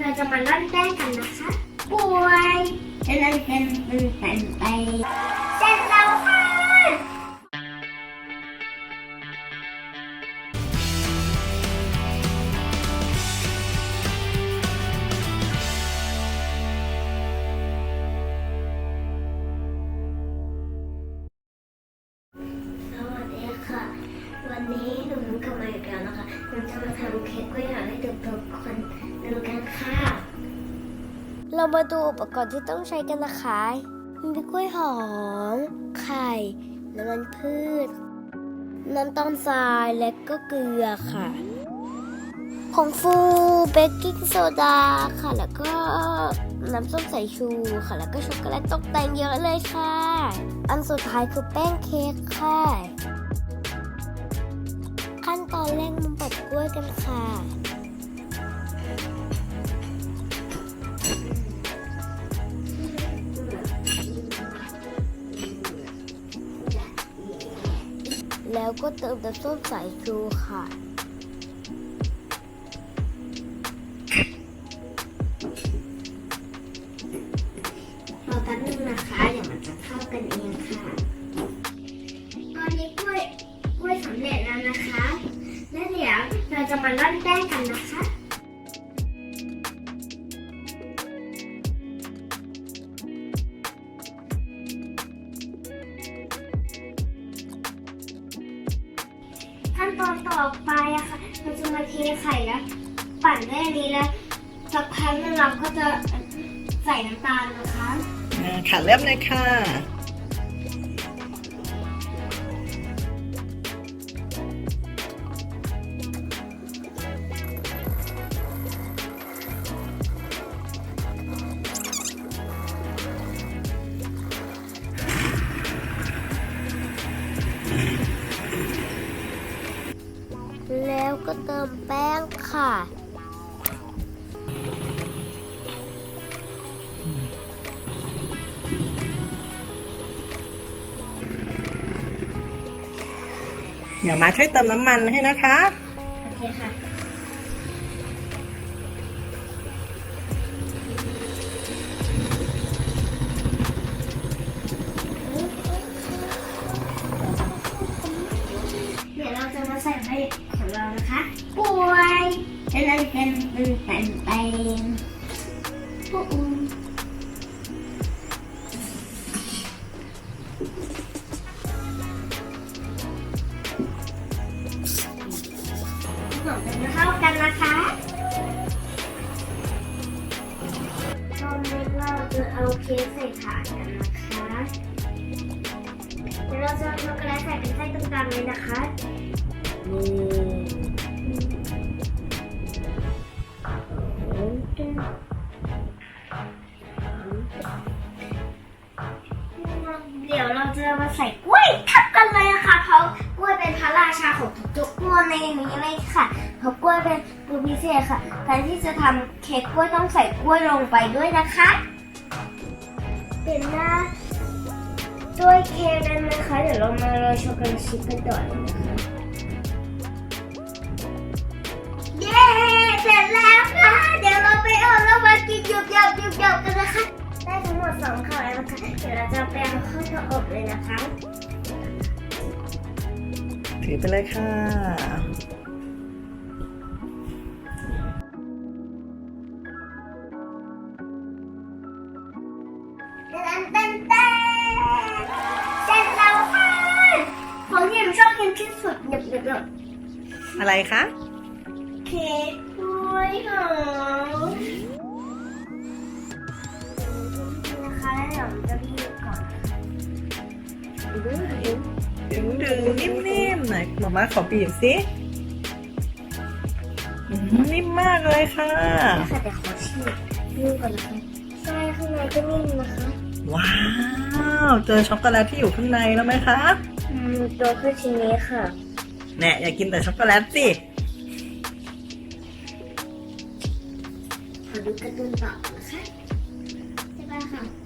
เราจะมาร่อนแป้งกันนะคะป่วยเล่นเล่นเล่นเล่นไปไป เสร็จแล้วค่ะ สวัสดีค่ะ วันนี้หนูมุกกลับมาอีกแล้วนะคะหนูจะมาทำเค้กกล้วยหอมให้ทุกคน ดูกันค่ะ เรามาดูอุปกรณ์ที่ต้องใช้กันนะคะ มีกล้วยหอม ไข่ น้ำมันพืช น้ำตาลทรายและก็เกลือค่ะ ผงฟูเบกกิ้งโซดาค่ะ แล้วก็น้ำส้มสายชูค่ะ แล้วก็ช็อกโกแลตตกแต่งเยอะเลยค่ะ อันสุดท้ายคือแป้งเค้กค่ะ ขั้นตอนแรกมาบดกล้วยกันค่ะ แล้วก็เติมน้ำส้มสายชูค่ะ รอแป๊บนึงนะคะเดี๋ยวมันจะเข้ากันเองค่ะ ตอนนี้กล้วยกล้วยสำเร็จแล้วนะคะ และเดี๋ยวเราจะมาร่อนแป้งกันนะคะ ตอนต่อไปอะค่ะเราจะมาเทไข่แล้วปั่นด้วยอันนี้แล้วสักพักหนึงเราก็จะใส่น้ำตาลนะคะอ่าค่ะเริ่มเลยค่ะ แล้วก็เติมแป้งค่ะ เดี๋ยวมาช่วยเติมน้ำมันให้นะคะ โอเคค่ะ นะคะป่วยเป็นเป็นเป็นเป็นเป็นเป็นปุ๊บหอมเป็นเข้ากันนะคะตอนนี้เราจะเอาเค้กใส่ถาดกันนะคะเดี๋ยวเราจะเอาช็อกโกแลตใส่เป็นไส้ตรงกลางเลยนะคะนี่ เดี๋ยวเราจะมาใส่กล้วยทับกันเลยค่ะเพราะกล้วยเป็นพระราชาของทุกๆกล้วยในนี้เลยค่ะเพราะกล้วยเป็นตัวพิเศษค่ะการที่จะทำเค้กกล้วยต้องใส่กล้วยลงไปด้วยนะคะเป็นหน้าด้วยเค้กนั้นนะคะเดี๋ยวเรามาโรยช็อกโกแลตชิพกันต่อเลยนะคะ นะคะถือไปเลยค่ะเต้นเต้นเต้นเสร็จแล้วค่ะ ของที่ผมชอบกินที่สุดหยบหยบหยบอะไรคะ เค้กกล้วยหอมนะคะแล้วเดี๋ยวผมจะรีบก่อน ดึงดึงนิ่มๆหน่อยหมามาขอบีบสินิ่มมากเลยค่ะค่ะแต่ขอชิมดูก่อนนะคะใช่ข้างในก็นิ่มนะคะ ว้าวเจอช็อกโกแลตที่อยู่ข้างในแล้วไหมคะอืมตัวคือชิ้นนี้ค่ะแน่อย่ากินแต่ช็อกโกแลตสิขอดูกร์ตูนต่อนะคะใช่ป่ะค่ะ